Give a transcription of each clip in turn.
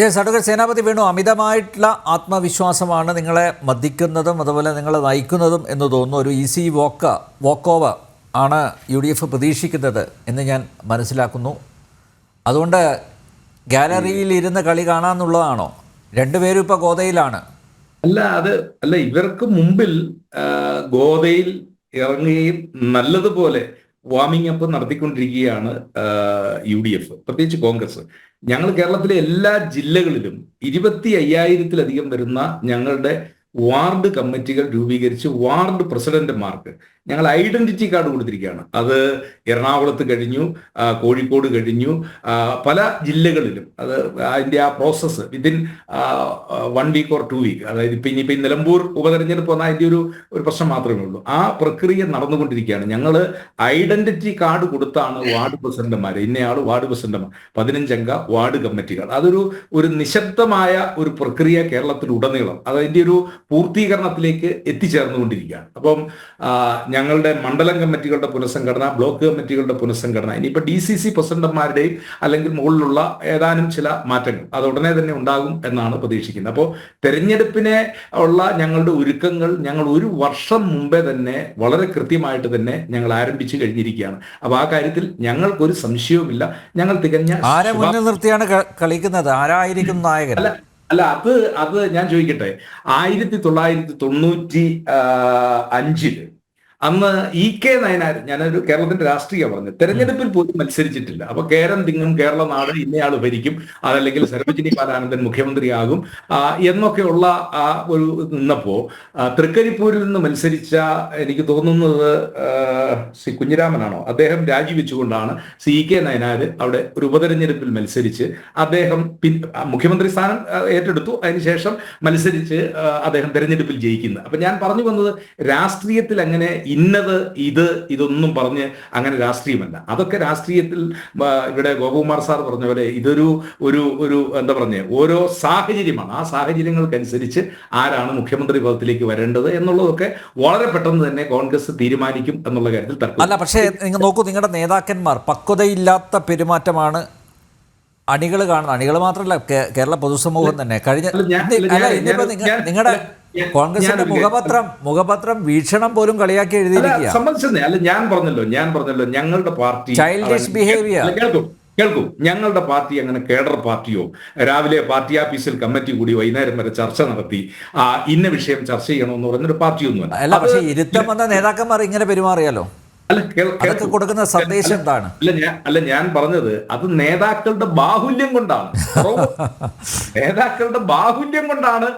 Yes advocate Senapathi Venu അമിതമായിട്ടുള്ള ആത്മവിശ്വാസമാണ് നിങ്ങളെ മർദ്ദിക്കുന്നതും അതുപോലെ നിങ്ങളെ നയിക്കുന്നതും എന്ന് തോന്നുന്നു. ഒരു ഈസി വോക്ക വോക്ക് ഓവർ ആണ് യു ഡി എഫ് പ്രതീക്ഷിക്കുന്നത് എന്ന് ഞാൻ മനസ്സിലാക്കുന്നു. അതുകൊണ്ട് ഗാലറിയിൽ ഇരുന്ന് കളി കാണാമെന്നുള്ളതാണോ രണ്ടുപേരും ഇപ്പോൾ ഗോതയിലാണ്. അല്ല അത് അല്ല ഇവർക്ക് മുമ്പിൽ ഗോതയിൽ ഇറങ്ങുകയും നല്ലതുപോലെ വാമിംഗ് അപ്പ് നടത്തിക്കൊണ്ടിരിക്കുകയാണ് യു ഡി എഫ് പ്രത്യേകിച്ച് കോൺഗ്രസ്. ഞങ്ങൾ കേരളത്തിലെ എല്ലാ ജില്ലകളിലും ഇരുപത്തി അയ്യായിരത്തിലധികം വരുന്ന ഞങ്ങളുടെ വാർഡ് കമ്മിറ്റികൾ രൂപീകരിച്ച് വാർഡ് പ്രസിഡന്റുമാർക്ക് ഞങ്ങൾ ഐഡന്റിറ്റി കാർഡ് കൊടുത്തിരിക്കുകയാണ്. അത് എറണാകുളത്ത് കഴിഞ്ഞു കോഴിക്കോട് കഴിഞ്ഞു പല ജില്ലകളിലും. അത് അതിന്റെ ആ process within one week or two week അതായത് ഇപ്പം ഇനിയിപ്പോൾ ഈ നിലമ്പൂർ ഉപതെരഞ്ഞെടുപ്പ് വന്നാൽ അതിന്റെ ഒരു ഒരു പ്രശ്നം മാത്രമേ ഉള്ളൂ. ആ പ്രക്രിയ നടന്നുകൊണ്ടിരിക്കുകയാണ്. ഞങ്ങൾ ഐഡന്റിറ്റി കാർഡ് കൊടുത്താണ് വാർഡ് പ്രസിഡന്റുമാർ ഇന്നയാൾ വാർഡ് പ്രസിഡന്റുമാർ പതിനഞ്ചംഗ വാർഡ് കമ്മിറ്റികൾ അതൊരു ഒരു നിശബ്ദമായ ഒരു പ്രക്രിയ കേരളത്തിലുടനീളം. അതതിന്റെ ഒരു പൂർത്തീകരണത്തിലേക്ക് എത്തിച്ചേർന്നുകൊണ്ടിരിക്കുകയാണ്. അപ്പം ഞങ്ങളുടെ മണ്ഡലം കമ്മിറ്റികളുടെ പുനഃസംഘടന ബ്ലോക്ക് കമ്മിറ്റികളുടെ പുനഃസംഘടന ഇനിയിപ്പോൾ ഡി സി സി പ്രസിഡന്റുമാരുടെയും അല്ലെങ്കിൽ മുകളിലുള്ള ഏതാനും ചില മാറ്റങ്ങൾ അത് ഉടനെ തന്നെ ഉണ്ടാകും എന്നാണ് പ്രതീക്ഷിക്കുന്നത്. അപ്പോൾ തെരഞ്ഞെടുപ്പിനെ ഉള്ള ഞങ്ങളുടെ ഒരുക്കങ്ങൾ ഞങ്ങൾ ഒരു വർഷം മുമ്പേ തന്നെ വളരെ കൃത്യമായിട്ട് തന്നെ ഞങ്ങൾ ആരംഭിച്ചു കഴിഞ്ഞിരിക്കുകയാണ്. അപ്പൊ ആ കാര്യത്തിൽ ഞങ്ങൾക്കൊരു സംശയവുമില്ല. ഞങ്ങൾ തികഞ്ഞ ആരെ മുന്നിൽ നിർത്തിയാണ് കളിക്കുന്നത്? ആരായിരിക്കും നായകൻ? അല്ല അല്ല അത് അത് ഞാൻ ചോദിക്കട്ടെ. ആയിരത്തി തൊള്ളായിരത്തി തൊണ്ണൂറ്റി അഞ്ചിൽ അന്ന് ഇ കെ നയനാർ ഞാനൊരു കേരളത്തിന്റെ രാഷ്ട്രീയ പറഞ്ഞു തെരഞ്ഞെടുപ്പിൽ പോലും മത്സരിച്ചിട്ടില്ല. അപ്പൊ കേരം തിങ്ങും കേരള നാട് ഇന്നയാൾ ഭരിക്കും. അതല്ലെങ്കിൽ സർവജനി ബാലാനന്ദൻ മുഖ്യമന്ത്രിയാകും. എന്നൊക്കെയുള്ള ആ ഒരു നിന്നപ്പോ തൃക്കരിപ്പൂരിൽ നിന്ന് മത്സരിച്ച എനിക്ക് തോന്നുന്നത് ശ്രീ കുഞ്ഞിരാമനാണോ? അദ്ദേഹം രാജിവെച്ചുകൊണ്ടാണ് സി കെ നയനാർ അവിടെ ഒരു ഉപതെരഞ്ഞെടുപ്പിൽ മത്സരിച്ച് അദ്ദേഹം പിൻ- മുഖ്യമന്ത്രി സ്ഥാനം ഏറ്റെടുത്തു. അതിനുശേഷം മത്സരിച്ച് അദ്ദേഹം തെരഞ്ഞെടുപ്പിൽ ജയിക്കുന്നത്. അപ്പൊ ഞാൻ പറഞ്ഞു വന്നത് രാഷ്ട്രീയത്തിൽ അങ്ങനെ ഇന്നത് ഇത് ഇതൊന്നും പറഞ്ഞ് അങ്ങനെ രാഷ്ട്രീയമല്ല. അതൊക്കെ രാഷ്ട്രീയത്തിൽ ഇവിടെ ഗോപകുമാർ സാർ പറഞ്ഞ പോലെ ഇതൊരു ഒരു ഒരു എന്താ പറഞ്ഞ ഓരോ സാഹചര്യമാണ്. ആ സാഹചര്യങ്ങൾക്കനുസരിച്ച് ആരാണ് മുഖ്യമന്ത്രി പദത്തിലേക്ക് വരേണ്ടത് എന്നുള്ളതൊക്കെ വളരെ പെട്ടെന്ന് തന്നെ കോൺഗ്രസ് തീരുമാനിക്കും എന്നുള്ള കാര്യത്തിൽ തർക്കം. അല്ല പക്ഷേ നിങ്ങൾ നോക്കൂ നിങ്ങളുടെ നേതാക്കന്മാർ പക്വതയില്ലാത്ത പെരുമാറ്റമാണ് അണികൾ കാണുന്നത്. അണികൾ മാത്രമല്ല കേരള പൊതുസമൂഹം തന്നെ. കഴിഞ്ഞ നിങ്ങളുടെ കോൺഗ്രസിന്റെ മുഖപത്രം മുഖപത്രം വീക്ഷണം പോലും കളിയാക്കി എഴുതിയിരിക്കുക സംബന്ധിച്ചെന്നേ അല്ല ഞാൻ പറഞ്ഞല്ലോ ഞാൻ പറഞ്ഞല്ലോ ഞങ്ങളുടെ പാർട്ടി ചൈൽഡിഷ് ബിഹേവിയർ കേൾക്കും കേൾക്കൂ. ഞങ്ങളുടെ പാർട്ടി അങ്ങനെ കേഡർ പാർട്ടിയോ രാവിലെ പാർട്ടി ഓഫീസിൽ കമ്മിറ്റി കൂടി വൈകുന്നേരം വരെ ചർച്ച നടത്തി ആ ഇന്ന വിഷയം ചർച്ച ചെയ്യണമെന്ന് പറഞ്ഞൊരു പാർട്ടിയൊന്നുമല്ല. അല്ല പക്ഷേ ഇരുത്തം വന്ന നേതാക്കന്മാർ ഇങ്ങനെ പെരുമാറിയാലോ? അതൊക്കെ. കൊടുക്കുന്ന സന്ദേശം എന്താണ്? അല്ല ഞാൻ അല്ല ഞാൻ പറഞ്ഞത് അത് നേതാക്കളുടെ ബാഹുല്യം കൊണ്ടാണ്. നേതാക്കളുടെ ബാഹുല്യം കൊണ്ടാണ്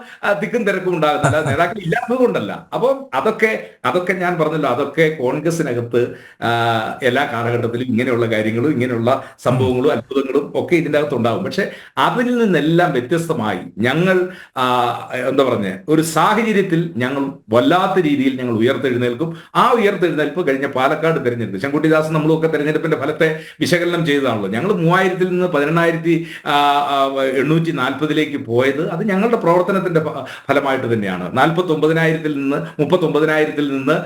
തിക്കും തിരക്കും ഉണ്ടാകുന്നത്. അല്ല നേതാക്കൾ ഇല്ലാത്തത് കൊണ്ടല്ല. അപ്പം അതൊക്കെ അതൊക്കെ ഞാൻ പറഞ്ഞല്ലോ അതൊക്കെ കോൺഗ്രസിനകത്ത് എല്ലാ കാലഘട്ടത്തിലും ഇങ്ങനെയുള്ള കാര്യങ്ങളും ഇങ്ങനെയുള്ള സംഭവങ്ങളും അത്ഭുതങ്ങളും ഒക്കെ ഇതിന്റെ അകത്ത് ഉണ്ടാകും. പക്ഷെ അതിൽ നിന്നെല്ലാം വ്യത്യസ്തമായി ഞങ്ങൾ എന്താ പറഞ്ഞ ഒരു സാഹചര്യത്തിൽ ഞങ്ങൾ വല്ലാത്ത രീതിയിൽ ഞങ്ങൾ ഉയർത്തെഴുന്നേൽക്കും. ആ ഉയർത്തെഴുന്നേൽപ്പ് കഴിഞ്ഞ പാലക്കാട് തെരഞ്ഞെടുപ്പ് ശങ്കുട്ടിദാസ് നമ്മളൊക്കെ തെരഞ്ഞെടുപ്പിന്റെ ഫലത്തെ വിശകലനം ചെയ്തതാണല്ലോ. ഞങ്ങൾ മൂവായിരത്തിൽ നിന്ന് പതിനെണ്ണായിരത്തി എണ്ണൂറ്റി നാൽപ്പതിലേക്ക് പോയത് അത് ഞങ്ങളുടെ പ്രവർത്തനത്തിന്റെ ഫലമായിട്ട് തന്നെയാണ്. നാൽപ്പത്തി ഒമ്പതിനായിരത്തിൽ നിന്ന് മുപ്പത്തി ഒമ്പതിനായിരത്തിൽ നിന്ന്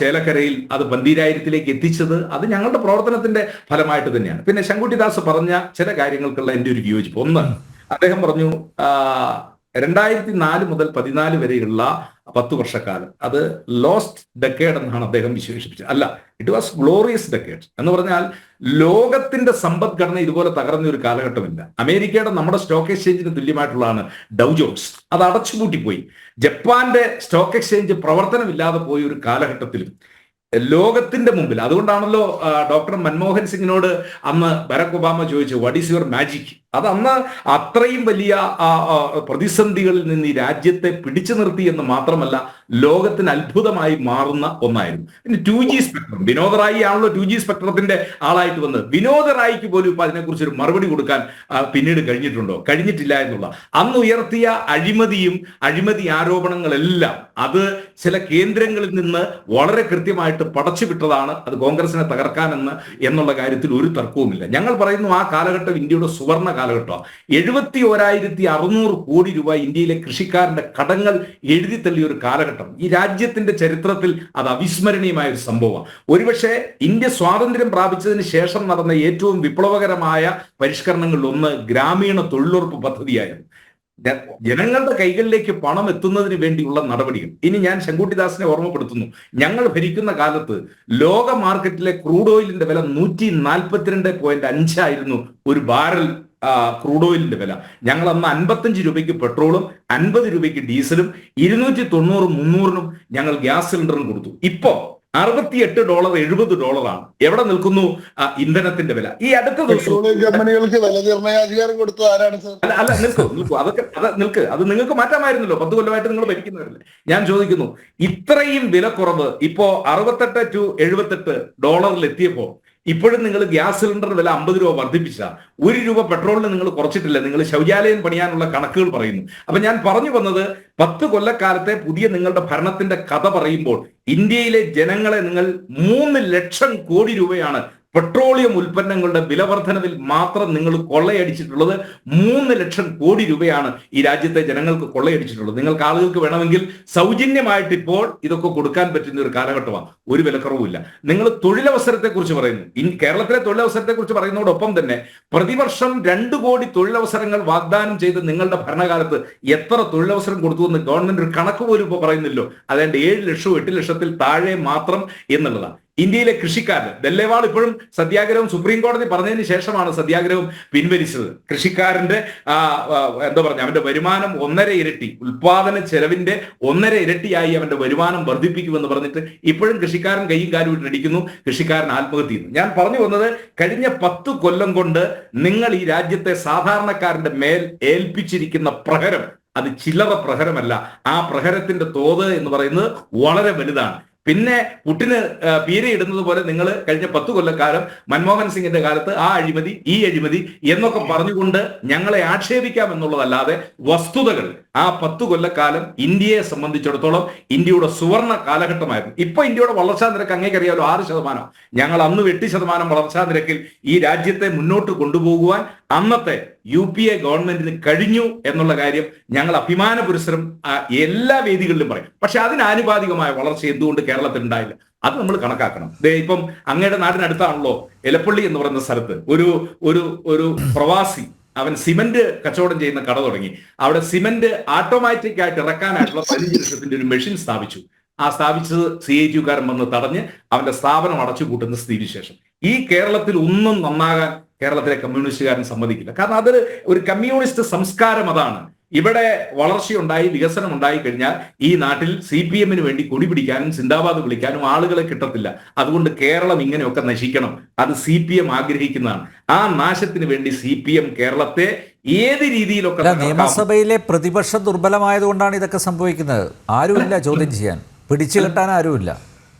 ചേലക്കരയിൽ അത് പന്തീരായിരത്തിലേക്ക് എത്തിച്ചത് അത് ഞങ്ങളുടെ പ്രവർത്തനത്തിന്റെ ഫലമായിട്ട് തന്നെയാണ്. പിന്നെ ശങ്കുട്ടിദാസ് പറഞ്ഞ ചില കാര്യങ്ങൾക്കുള്ള എന്റെ ഒരു വിയോജിപ്പ്. ഒന്ന് അദ്ദേഹം പറഞ്ഞു രണ്ടായിരത്തി നാല് മുതൽ പതിനാല് വരെയുള്ള പത്ത് വർഷക്കാലം. അത് ലോസ്റ്റ് ഡെക്കേഡ് എന്നാണ് അദ്ദേഹം വിശേഷിപ്പിച്ചത്. അല്ല ഇറ്റ് വാസ് ഗ്ലോറിയസ് ഡെക്കേഡ് എന്ന് പറഞ്ഞാൽ ലോകത്തിന്റെ സമ്പദ്ഘടന ഇതുപോലെ തകർന്ന ഒരു കാലഘട്ടമില്ല. അമേരിക്കയുടെ നമ്മുടെ സ്റ്റോക്ക് എക്സ്ചേഞ്ചിന് തുല്യമായിട്ടുള്ളതാണ് ഡൗ ജോൺസ് അത് അടച്ചുപൂട്ടിപ്പോയി. ജപ്പാന്റെ സ്റ്റോക്ക് എക്സ്ചേഞ്ച് പ്രവർത്തനമില്ലാതെ പോയ ഒരു കാലഘട്ടത്തിലും ലോകത്തിന്റെ മുമ്പിൽ അതുകൊണ്ടാണല്ലോ ഡോക്ടർ മൻമോഹൻ സിംഗിനോട് അന്ന് ബരക് ഒബാമ ചോദിച്ചു വാട്ട് ഈസ് യുവർ മാജിക് അത് അന്ന് അത്രയും വലിയ പ്രതിസന്ധികളിൽ നിന്ന് ഈ രാജ്യത്തെ പിടിച്ചു നിർത്തി എന്ന് മാത്രമല്ല ലോകത്തിന് അത്ഭുതമായി മാറുന്ന ഒന്നായിരുന്നു. പിന്നെ ടു ജി സ്പെക്ട്രം വിനോദ റായി ആണല്ലോ ടു ജി സ്പെക്ട്രത്തിന്റെ ആളായിട്ട് വന്നത്. വിനോദ റായിക്ക് പോലും ഇപ്പൊ അതിനെക്കുറിച്ച് ഒരു മറുപടി കൊടുക്കാൻ പിന്നീട് കഴിഞ്ഞിട്ടുണ്ടോ? കഴിഞ്ഞിട്ടില്ല എന്നുള്ള അന്ന് ഉയർത്തിയ അഴിമതിയും അഴിമതി ആരോപണങ്ങളെല്ലാം അത് ചില കേന്ദ്രങ്ങളിൽ നിന്ന് വളരെ കൃത്യമായിട്ട് പടച്ചു വിട്ടതാണ്. അത് കോൺഗ്രസിനെ തകർക്കാനെന്ന് എന്നുള്ള കാര്യത്തിൽ ഒരു തർക്കവുമില്ല. ഞങ്ങൾ പറയുന്നു ആ കാലഘട്ടം ഇന്ത്യയുടെ സുവർണ കാലഘട്ടമാണ് എഴുപത്തി ഓരായിരത്തി അറുന്നൂറ് കോടി രൂപ ഇന്ത്യയിലെ കൃഷിക്കാരന്റെ കടങ്ങൾ എഴുതി തള്ളിയ ഒരു കാലഘട്ടം. ഈ രാജ്യത്തിന്റെ ചരിത്രത്തിൽ അത് അവിസ്മരണീയമായ ഒരു സംഭവമാണ്. ഒരുപക്ഷെ ഇന്ത്യ സ്വാതന്ത്ര്യം പ്രാപിച്ചതിന് ശേഷം നടന്ന ഏറ്റവും വിപ്ലവകരമായ പരിഷ്കരണങ്ങളിൽ ഒന്ന് ഗ്രാമീണ തൊഴിലുറപ്പ് പദ്ധതിയായിരുന്നു. ജനങ്ങളുടെ കൈകളിലേക്ക് പണം എത്തുന്നതിന് വേണ്ടിയുള്ള നടപടികൾ. ഇനി ഞാൻ ശങ്കുട്ടിദാസിനെ ഓർമ്മപ്പെടുത്തുന്നു. ഞങ്ങൾ ഭരിക്കുന്ന കാലത്ത് ലോക മാർക്കറ്റിലെ ക്രൂഡ് ഓയിലിന്റെ വില നൂറ്റി നാൽപ്പത്തിരണ്ട് പോയിന്റ് അഞ്ചായിരുന്നു ഒരു ബാരൽ ക്രൂഡ് ഓയിലിന്റെ വില. ഞങ്ങൾ അന്ന് അൻപത്തഞ്ച് രൂപയ്ക്ക് പെട്രോളും അൻപത് രൂപയ്ക്ക് ഡീസലും ഇരുന്നൂറ്റി തൊണ്ണൂറ് മുന്നൂറിനും ഞങ്ങൾ ഗ്യാസ് സിലിണ്ടറും കൊടുത്തു. ഇപ്പോ അറുപത്തിയെട്ട് ഡോളർ എഴുപത് ഡോളറാണ് എവിടെ നിൽക്കുന്നു? ഇന്ധനത്തിന്റെ വില. ഈ അടുത്ത ദിവസം കമ്പനികൾക്ക് വില കൊടുത്തത് ആരാണ് അല്ല അല്ല നിൽക്കൂ നിൽക്കൂ. അതൊക്കെ അത് നിൽക്ക്. അത് നിങ്ങൾക്ക് മാറ്റാമായിരുന്നല്ലോ. പത്ത് കൊല്ലമായിട്ട് നിങ്ങൾ ഭരിക്കുന്നവരല്ലേ. ഞാൻ ചോദിക്കുന്നു ഇത്രയും വില കുറവ് ഇപ്പോ അറുപത്തെട്ട് ടു എഴുപത്തെട്ട് ഡോളറിൽ എത്തിയപ്പോ ഇപ്പോഴും നിങ്ങൾ ഗ്യാസ് സിലിണ്ടർ വില അമ്പത് രൂപ വർദ്ധിപ്പിച്ച ഒരു രൂപ പെട്രോളിന് നിങ്ങൾ കുറച്ചിട്ടില്ല നിങ്ങൾ ശൗചാലയം പണിയാനുള്ള കണക്കുകൾ പറയുന്നു. അപ്പൊ ഞാൻ പറഞ്ഞു വന്നത് പത്ത് കൊല്ലക്കാലത്തെ പുതിയ നിങ്ങളുടെ ഭരണത്തിന്റെ കഥ പറയുമ്പോൾ ഇന്ത്യയിലെ ജനങ്ങളെ നിങ്ങൾ മൂന്ന് ലക്ഷം കോടി രൂപയാണ് പെട്രോളിയം ഉൽപ്പന്നങ്ങളുടെ വിലവർധനവിൽ മാത്രം നിങ്ങൾ കൊള്ളയടിച്ചിട്ടുള്ളത് മൂന്ന് ലക്ഷം കോടി രൂപയാണ് ഈ രാജ്യത്തെ ജനങ്ങൾക്ക് കൊള്ളയടിച്ചിട്ടുള്ളത്. നിങ്ങൾക്ക് ആളുകൾക്ക് വേണമെങ്കിൽ സൗജന്യമായിട്ട് ഇപ്പോൾ ഇതൊക്കെ കൊടുക്കാൻ പറ്റുന്ന ഒരു കാലഘട്ടമാണ്. ഒരു വിലക്കുറവുമില്ല നിങ്ങൾ തൊഴിലവസരത്തെ കുറിച്ച് പറയുന്നു കേരളത്തിലെ തൊഴിലവസരത്തെ കുറിച്ച് പറയുന്നതോടൊപ്പം തന്നെ പ്രതിവർഷം രണ്ട് കോടി തൊഴിലവസരങ്ങൾ വാഗ്ദാനം ചെയ്ത് നിങ്ങളുടെ ഭരണകാലത്ത് എത്ര തൊഴിലവസരം കൊടുത്തു എന്ന് ഗവൺമെന്റ് ഒരു കണക്ക് പോലും ഇപ്പോൾ പറയുന്നില്ലോ അതായത് ഏഴ് ലക്ഷവും എട്ട് ലക്ഷത്തിൽ താഴെ മാത്രം എന്നുള്ളതാണ്. ഇന്ത്യയിലെ കൃഷിക്കാരൻ ദല്ലേവാൾ ഇപ്പോഴും സത്യാഗ്രഹം സുപ്രീം കോടതി പറഞ്ഞതിന് ശേഷമാണ് സത്യാഗ്രഹം പിൻവലിച്ചത്. കൃഷിക്കാരന്റെ എന്താ പറഞ്ഞ അവന്റെ വരുമാനം ഒന്നര ഇരട്ടി ഉൽപാദന ചെലവിന്റെ ഒന്നര ഇരട്ടിയായി അവന്റെ വരുമാനം വർദ്ധിപ്പിക്കുമെന്ന് പറഞ്ഞിട്ട് ഇപ്പോഴും കൃഷിക്കാരൻ കൈയും കാലും ഇട്ടിരിക്കുന്നു കൃഷിക്കാരൻ ആത്മഹത്യ ചെയ്യുന്നു. ഞാൻ പറഞ്ഞു വന്നത് കഴിഞ്ഞ പത്ത് കൊല്ലം കൊണ്ട് നിങ്ങൾ ഈ രാജ്യത്തെ സാധാരണക്കാരന്റെ മേൽ ഏൽപ്പിച്ചിരിക്കുന്ന പ്രഹരം അത് ചില്ലറ പ്രഹരമല്ല. ആ പ്രഹരത്തിന്റെ തോത് എന്ന് പറയുന്നത് വളരെ വലുതാണ്. പിന്നെ പുട്ടിന് പീരയിടുന്നത് പോലെ നിങ്ങൾ കഴിഞ്ഞ പത്ത് കൊല്ലക്കാലം മൻമോഹൻ സിംഗിന്റെ കാലത്ത് ആ അഴിമതി ഈ അഴിമതി എന്നൊക്കെ പറഞ്ഞുകൊണ്ട് ഞങ്ങളെ ആക്ഷേപിക്കാം എന്നുള്ളതല്ലാതെ വസ്തുതകൾ ആ പത്ത് കൊല്ലക്കാലം ഇന്ത്യയെ സംബന്ധിച്ചിടത്തോളം ഇന്ത്യയുടെ സുവർണ കാലഘട്ടമായിരുന്നു. ഇപ്പൊ ഇന്ത്യയുടെ വളർച്ചാ നിരക്ക് അങ്ങേക്കറിയാലോ ആറ് ശതമാനം. ഞങ്ങൾ അന്ന് എട്ട് ശതമാനം വളർച്ചാ നിരക്കിൽ ഈ രാജ്യത്തെ മുന്നോട്ട് കൊണ്ടുപോകുവാൻ അന്നത്തെ യു പി എ ഗവൺമെന്റിന് കഴിഞ്ഞു എന്നുള്ള കാര്യം ഞങ്ങൾ അഭിമാന പുരസ്സരം എല്ലാ വേദികളിലും പറയും. പക്ഷെ അതിനാനുപാതികമായ വളർച്ച എന്തുകൊണ്ട് കേരളത്തിൽ ഉണ്ടായില്ല? അത് നമ്മൾ കണക്കാക്കണം. ഇപ്പം അങ്ങയുടെ നാടിനടുത്താണല്ലോ എലപ്പള്ളി എന്ന് പറയുന്ന സ്ഥലത്ത് ഒരു ഒരു ഒരു പ്രവാസി അവൻ സിമന്റ് കച്ചവടം ചെയ്യുന്ന കട തുടങ്ങി. അവിടെ സിമന്റ് ഓട്ടോമാറ്റിക് ആയിട്ട് ഇറക്കാനായിട്ടുള്ള പതിനഞ്ച് ലക്ഷത്തിന്റെ ഒരു മെഷീൻ സ്ഥാപിച്ചു. ആ സ്ഥാപിച്ചത് സി ഐ ടിക്കാരൻ വന്ന് തടഞ്ഞ് അവന്റെ സ്ഥാപനം അടച്ചു പൂട്ടുന്ന സ്ഥിതിവിശേഷം. ഈ കേരളത്തിൽ ഒന്നും നന്നാകാൻ കേരളത്തിലെ കമ്മ്യൂണിസ്റ്റുകാരൻ സമ്മതിക്കില്ല. കാരണം അതൊരു ഒരു കമ്മ്യൂണിസ്റ്റ് സംസ്കാരം അതാണ്. ഇവിടെ വളർച്ചയുണ്ടായി വികസനം ഉണ്ടായി കഴിഞ്ഞാൽ ഈ നാട്ടിൽ സി പി എമ്മിന് വേണ്ടി കൊടി പിടിക്കാനും സിന്ദാബാദ് വിളിക്കാനും ആളുകളെ കിട്ടത്തില്ല. അതുകൊണ്ട് കേരളം ഇങ്ങനെയൊക്കെ നശിക്കണം. അത് സി പി എം ആഗ്രഹിക്കുന്നതാണ്. ആ നാശത്തിന് വേണ്ടി സി പി എം കേരളത്തെ ഏത് രീതിയിലൊക്കെ. നിയമസഭയിലെ പ്രതിപക്ഷം ദുർബലമായതുകൊണ്ടാണ് ഇതൊക്കെ സംഭവിക്കുന്നത്. ആരുമില്ല ചോദ്യം ചെയ്യാൻ. പിടിച്ചു കെട്ടാൻ ആരുമില്ല.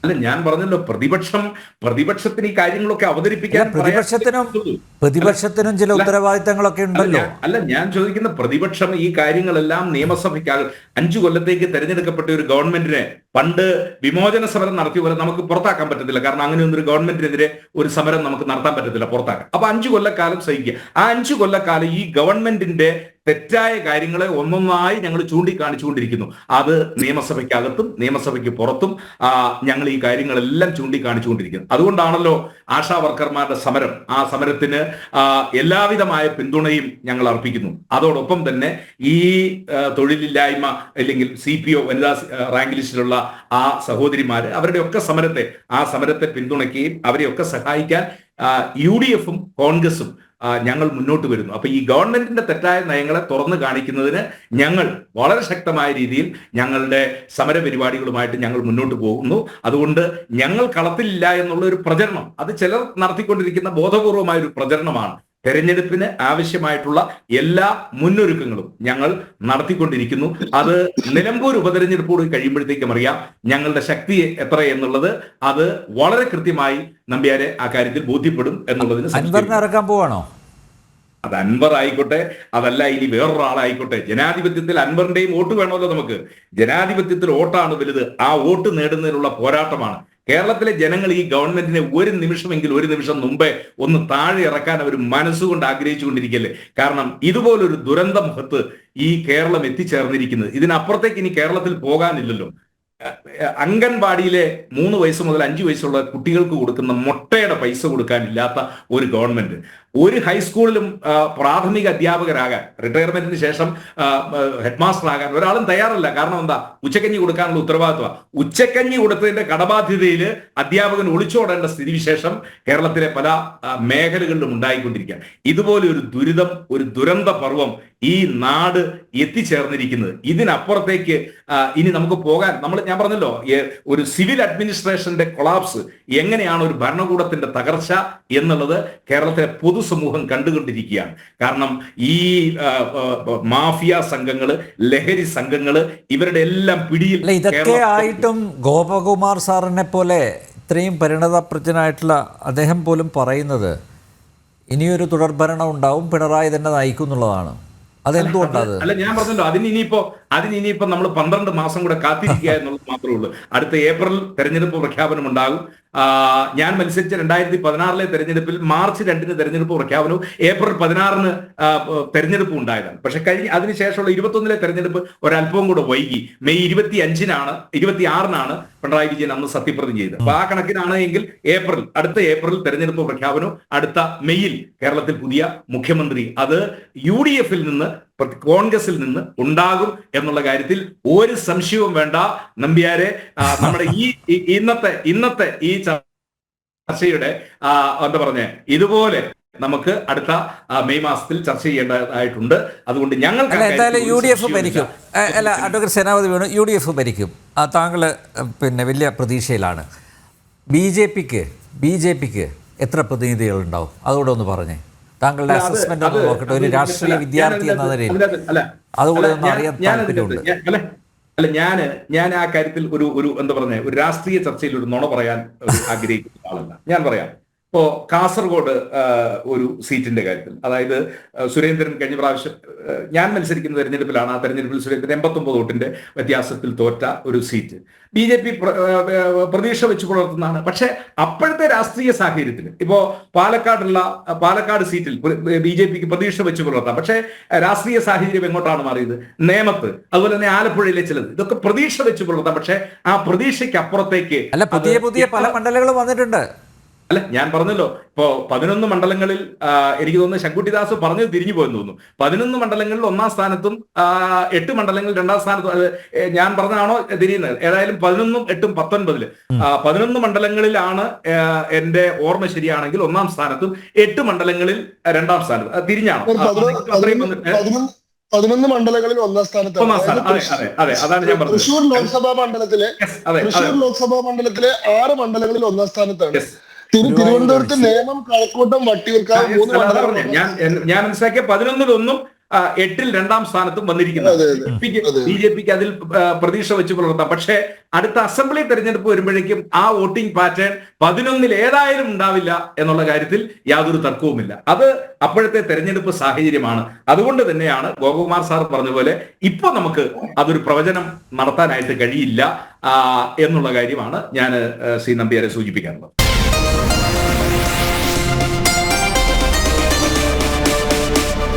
അല്ല ഞാൻ പറഞ്ഞല്ലോ പ്രതിപക്ഷം പ്രതിപക്ഷത്തിന് ഈ കാര്യങ്ങളൊക്കെ അവതരിപ്പിക്കാൻ പ്രതിപക്ഷത്തിനും പ്രതിപക്ഷത്തിനും ചില ഉത്തരവാദിത്തങ്ങളൊക്കെ ഉണ്ടല്ലോ. അല്ല ഞാൻ ചോദിക്കുന്ന പ്രതിപക്ഷം ഈ കാര്യങ്ങളെല്ലാം നിയമസഭയ്ക്ക് അഞ്ചു കൊല്ലത്തേക്ക് തെരഞ്ഞെടുക്കപ്പെട്ട ഒരു ഗവൺമെന്റിനെ പണ്ട് വിമോചന സമരം നടത്തിയ പോലെ നമുക്ക് പുറത്താക്കാൻ പറ്റത്തില്ല. കാരണം അങ്ങനെ ഒന്നൊരു ഗവൺമെന്റിനെതിരെ ഒരു സമരം നമുക്ക് നടത്താൻ പറ്റത്തില്ല പുറത്താക്കാൻ. അപ്പൊ അഞ്ചു കൊല്ലക്കാലം സഹിക്കുക. ആ അഞ്ചു കൊല്ലക്കാലം ഈ ഗവൺമെന്റിന്റെ തെറ്റായ കാര്യങ്ങളെ ഒന്നൊന്നായി ഞങ്ങൾ ചൂണ്ടിക്കാണിച്ചുകൊണ്ടിരിക്കുന്നു. അത് നിയമസഭയ്ക്കകത്തും നിയമസഭയ്ക്ക് പുറത്തും ഞങ്ങൾ ഈ കാര്യങ്ങളെല്ലാം ചൂണ്ടിക്കാണിച്ചുകൊണ്ടിരിക്കുന്നു. അതുകൊണ്ടാണല്ലോ ആശാ വർക്കർമാരുടെ സമരം. ആ സമരത്തിന് എല്ലാവിധമായ പിന്തുണയും ഞങ്ങൾ അർപ്പിക്കുന്നു. അതോടൊപ്പം തന്നെ ഈ തൊഴിലില്ലായ്മ അല്ലെങ്കിൽ സി പി ഒ വനിതാ റാങ്ക് ലിസ്റ്റിലുള്ള ആ സഹോദരിമാര് അവരുടെയൊക്കെ സമരത്തെ ആ സമരത്തെ പിന്തുണയ്ക്കുകയും അവരെയൊക്കെ സഹായിക്കാൻ യു ഡി എഫും കോൺഗ്രസും ഞങ്ങൾ മുന്നോട്ട് വരുന്നു. അപ്പൊ ഈ ഗവൺമെന്റിന്റെ തെറ്റായ നയങ്ങളെ തുറന്നു കാണിക്കുന്നതിന് ഞങ്ങൾ വളരെ ശക്തമായ രീതിയിൽ ഞങ്ങളുടെ സമര പരിപാടികളുമായിട്ട് ഞങ്ങൾ മുന്നോട്ട് പോകുന്നു. അതുകൊണ്ട് ഞങ്ങൾ കളത്തിലില്ല എന്നുള്ള ഒരു പ്രചരണം അത് ചിലർ നടത്തിക്കൊണ്ടിരിക്കുന്ന ബോധപൂർവമായ ഒരു പ്രചരണമാണ്. തെരഞ്ഞെടുപ്പിന് ആവശ്യമായിട്ടുള്ള എല്ലാ മുന്നൊരുക്കങ്ങളും ഞങ്ങൾ നടത്തിക്കൊണ്ടിരിക്കുന്നു. അത് നിലമ്പൂർ ഉപതെരഞ്ഞെടുപ്പോട് കഴിയുമ്പോഴത്തേക്കും അറിയാം ഞങ്ങളുടെ ശക്തി എത്ര എന്നുള്ളത്. അത് വളരെ കൃത്യമായി നമ്പ്യാരെ ആ കാര്യത്തിൽ ബോധ്യപ്പെടും എന്നുള്ളതിന്. ഇറക്കാൻ പോവാണോ? അത് അൻവർ ആയിക്കോട്ടെ അതല്ല ഇനി വേറൊരാളായിക്കോട്ടെ. ജനാധിപത്യത്തിൽ അൻവറിന്റെയും വോട്ട് വേണമല്ലോ നമുക്ക്. ജനാധിപത്യത്തിൽ വോട്ടാണ് വലുത്. ആ വോട്ട് നേടുന്നതിനുള്ള പോരാട്ടമാണ്. കേരളത്തിലെ ജനങ്ങൾ ഈ ഗവൺമെന്റിനെ ഒരു നിമിഷമെങ്കിൽ ഒരു നിമിഷം മുമ്പേ ഒന്ന് താഴെ ഇറക്കാൻ അവർ മനസ്സുകൊണ്ട് ആഗ്രഹിച്ചുകൊണ്ടിരിക്കല്ലേ? കാരണം ഇതുപോലൊരു ദുരന്ത മുഖത്ത് ഈ കേരളം എത്തിച്ചേർന്നിരിക്കുന്നത്. ഇതിനപ്പുറത്തേക്ക് ഇനി കേരളത്തിൽ പോകാനില്ലല്ലോ. അംഗൻവാടിയിലെ മൂന്ന് വയസ്സ് മുതൽ അഞ്ച് വയസ്സുള്ള കുട്ടികൾക്ക് കൊടുക്കുന്ന മുട്ടയുടെ പൈസ കൊടുക്കാനില്ലാത്ത ഒരു ഗവൺമെന്റ്. ഒരു ഹൈസ്കൂളിലും പ്രാഥമിക അധ്യാപകരാകാൻ റിട്ടയർമെന്റിന് ശേഷം ഹെഡ് മാസ്റ്റർ ആകാൻ ഒരാളും തയ്യാറല്ല. കാരണം എന്താ? ഉച്ചക്കഞ്ഞി കൊടുക്കാനുള്ള ഉത്തരവാദിത്വം ഉച്ചക്കഞ്ഞി കൊടുത്തതിന്റെ കടബാധ്യതയിൽ അധ്യാപകൻ ഒളിച്ചോടേണ്ട സ്ഥിതിവിശേഷം കേരളത്തിലെ പല മേഖലകളിലും ഉണ്ടായിക്കൊണ്ടിരിക്കുക ഇതുപോലെ ഒരു ദുരിതം ഒരു ദുരന്ത പർവം ഈ നാട് എത്തിച്ചേർന്നിരിക്കുന്നത്. ഇതിനപ്പുറത്തേക്ക് ഇനി നമുക്ക് പോകാൻ നമ്മൾ ഞാൻ പറഞ്ഞല്ലോ ഒരു സിവിൽ അഡ്മിനിസ്ട്രേഷന്റെ കൊളാപ്സ് എങ്ങനെയാണ് ഒരു ഭരണകൂടത്തിന്റെ തകർച്ച എന്നുള്ളത് കേരളത്തിലെ പൊതുസമൂഹം കണ്ടുകൊണ്ടിരിക്കുകയാണ്. കാരണം ഈ മാഫിയ സംഘങ്ങൾ ലഹരി സംഘങ്ങൾ ഇവരുടെ എല്ലാം പിടിയിൽ ഇതൊക്കെ ആയിട്ടും ഗോപകുമാർ സാറിനെ പോലെ ഇത്രയും പരിണതപ്രജ്ഞനായിട്ടുള്ള അദ്ദേഹം പോലും പറയുന്നത് ഇനിയൊരു തുടർഭരണം ഉണ്ടാവും പിണറായി തന്നെ നയിക്കും എന്നുള്ളതാണ്. അതെന്തുകൊണ്ടാണ് അല്ല ഞാൻ പറഞ്ഞല്ലോ അതിന് ഇനിയിപ്പോ അതിന് ഇനിയിപ്പോ നമ്മൾ പന്ത്രണ്ട് മാസം കൂടെ കാത്തിരിക്കുക എന്നുള്ളത് മാത്രമേ ഉള്ളൂ. അടുത്ത ഏപ്രിൽ തെരഞ്ഞെടുപ്പ് പ്രഖ്യാപനം ഉണ്ടാകും. ഞാൻ മത്സരിച്ച രണ്ടായിരത്തി പതിനാറിലെ തെരഞ്ഞെടുപ്പിൽ മാർച്ച് രണ്ടിന് തെരഞ്ഞെടുപ്പ് പ്രഖ്യാപനവും ഏപ്രിൽ പതിനാറിന് തെരഞ്ഞെടുപ്പ് ഉണ്ടായതാണ്. പക്ഷെ കഴിഞ്ഞ അതിനുശേഷമുള്ള ഇരുപത്തൊന്നിലെ തെരഞ്ഞെടുപ്പ് ഒരല്പവും കൂടെ വൈകി. മെയ് ഇരുപത്തി അഞ്ചിനാണ് ഇരുപത്തി ആറിനാണ് പിണറായി വിജയൻ അന്ന് സത്യപ്രതിജ്ഞ ചെയ്തത്. അപ്പൊ ആ കണക്കിനാണ് എങ്കിൽ ഏപ്രിൽ അടുത്ത ഏപ്രിൽ തെരഞ്ഞെടുപ്പ് പ്രഖ്യാപനവും അടുത്ത മെയ്യിൽ കേരളത്തിൽ പുതിയ മുഖ്യമന്ത്രി. അത് യു ഡി എഫിൽ നിന്ന് കോൺഗ്രസിൽ നിന്ന് ഉണ്ടാകും എന്നുള്ള കാര്യത്തിൽ ഒരു സംശയവും വേണ്ട. നമ്പ്യാരെ നമ്മുടെ ഈ ഇന്നത്തെ ഇന്നത്തെ ഈ ചർച്ചയുടെ എന്താ പറഞ്ഞ ഇതുപോലെ നമുക്ക് അടുത്ത മെയ് മാസത്തിൽ ചർച്ച ചെയ്യേണ്ടതായിട്ടുണ്ട്. അതുകൊണ്ട് ഞങ്ങൾ എന്തായാലും യു ഡി എഫ് ഭരിക്കും. അല്ല advocate Senapathi Venu U D F ഭരിക്കും. താങ്കൾ പിന്നെ വലിയ പ്രതീക്ഷയിലാണ്. ബി ജെ പിക്ക് ബി ജെ പിക്ക് എത്ര പ്രതിനിധികളുണ്ടാവും? അതുകൂടെ ഒന്ന് പറഞ്ഞേ. താങ്കളുടെ അസസ്മെന്റ് ഒന്ന് നോക്കട്ടെ. ഒരു രാഷ്ട്രീയ വിദ്യാർത്ഥി എന്ന നിലയിൽ അതുകൂടെ ഒന്ന് അറിയാൻ താല്പര്യമുണ്ട്. അല്ല ഞാൻ ഞാൻ ആ കാര്യത്തിൽ ഒരു ഒരു എന്താ പറഞ്ഞ ഒരു രാഷ്ട്രീയ ചർച്ചയിൽ ഒരു നുണ പറയാൻ ആഗ്രഹിക്കുന്ന ആളല്ല. ഞാൻ പറയാം. ഇപ്പോ കാസർഗോഡ് ഒരു സീറ്റിന്റെ കാര്യത്തിൽ. അതായത് സുരേന്ദ്രൻ കഴിഞ്ഞ പ്രാവശ്യം ഞാൻ മത്സരിക്കുന്ന തെരഞ്ഞെടുപ്പിലാണ് ആ തെരഞ്ഞെടുപ്പിൽ സുരേന്ദ്രൻ എൺപത്തൊമ്പത് വോട്ടിന്റെ വ്യത്യാസത്തിൽ തോറ്റ ഒരു സീറ്റ്. ബി ജെ പി പ്രതീക്ഷ വെച്ച് പുലർത്തുന്നതാണ്. പക്ഷെ അപ്പോഴത്തെ രാഷ്ട്രീയ സാഹചര്യത്തിൽ ഇപ്പോ പാലക്കാടുള്ള പാലക്കാട് സീറ്റിൽ ബി ജെ പിക്ക് പ്രതീക്ഷ വെച്ച് പുലർത്താം. പക്ഷേ രാഷ്ട്രീയ സാഹചര്യം എങ്ങോട്ടാണ് മാറിയത്? നേമത്ത് അതുപോലെ തന്നെ ആലപ്പുഴയിലെ ചിലത്. ഇതൊക്കെ പ്രതീക്ഷ വെച്ച് പുലർത്താം. പക്ഷേ ആ പ്രതീക്ഷയ്ക്ക് അപ്പുറത്തേക്ക് അല്ല പുതിയ പുതിയ പല മണ്ഡലങ്ങളും വന്നിട്ടുണ്ട്. അല്ല ഞാൻ പറഞ്ഞല്ലോ ഇപ്പോ പതിനൊന്ന് മണ്ഡലങ്ങളിൽ എനിക്ക് തോന്നുന്നു ശങ്കുട്ടിദാസ് പറഞ്ഞത് തിരിഞ്ഞു പോയെന്ന് തോന്നുന്നു. പതിനൊന്ന് മണ്ഡലങ്ങളിൽ ഒന്നാം സ്ഥാനത്തും എട്ട് മണ്ഡലങ്ങളിൽ രണ്ടാം സ്ഥാനത്തും അത് ഞാൻ പറഞ്ഞതാണോ തിരിയുന്നത്? ഏതായാലും പതിനൊന്നും എട്ടും പത്തൊൻപതിൽ. പതിനൊന്ന് മണ്ഡലങ്ങളിലാണ് എന്റെ ഓർമ്മ ശരിയാണെങ്കിൽ ഒന്നാം സ്ഥാനത്തും എട്ട് മണ്ഡലങ്ങളിൽ രണ്ടാം സ്ഥാനത്തും. അത് തിരിഞ്ഞാണോ? പതിനൊന്ന് മണ്ഡലങ്ങളിൽ ഒന്നാം സ്ഥാനത്താണ് അതെ അതെ അതെ അതാണ് ഞാൻ പറഞ്ഞത്. തൃശൂർ ലോക്സഭാ മണ്ഡലത്തിലെ തൃശൂർ ലോക്സഭാ മണ്ഡലത്തിലെ ആറ് മണ്ഡലങ്ങളിൽ ഒന്നാം സ്ഥാനത്താണ്. തിരുവനന്തപുരത്ത് നേമം കഴക്കൂട്ടം വട്ടിയൂർക്കാവ് മൂന്ന് ഞാൻ മനസ്സിലാക്കിയ പതിനൊന്നിലൊന്നും എട്ടിൽ രണ്ടാം സ്ഥാനത്തും വന്നിരിക്കുന്നത്. ബി ജെ പിക്ക് അതിൽ പ്രതീക്ഷ വെച്ച് പുലർത്താം. പക്ഷേ അടുത്ത അസംബ്ലി തെരഞ്ഞെടുപ്പ് വരുമ്പോഴേക്കും ആ വോട്ടിംഗ് പാറ്റേൺ പതിനൊന്നിൽ ഏതായാലും ഉണ്ടാവില്ല എന്നുള്ള കാര്യത്തിൽ യാതൊരു തർക്കവുമില്ല. അത് അപ്പോഴത്തെ തെരഞ്ഞെടുപ്പ് സാഹചര്യമാണ്. അതുകൊണ്ട് തന്നെയാണ് ഗോപകുമാർ സാർ പറഞ്ഞ പോലെ ഇപ്പൊ നമുക്ക് അതൊരു പ്രവചനം നടത്താനായിട്ട് കഴിയില്ല എന്നുള്ള കാര്യമാണ് ഞാൻ ശ്രീ നമ്പ്യാരെ സൂചിപ്പിക്കാറുള്ളത്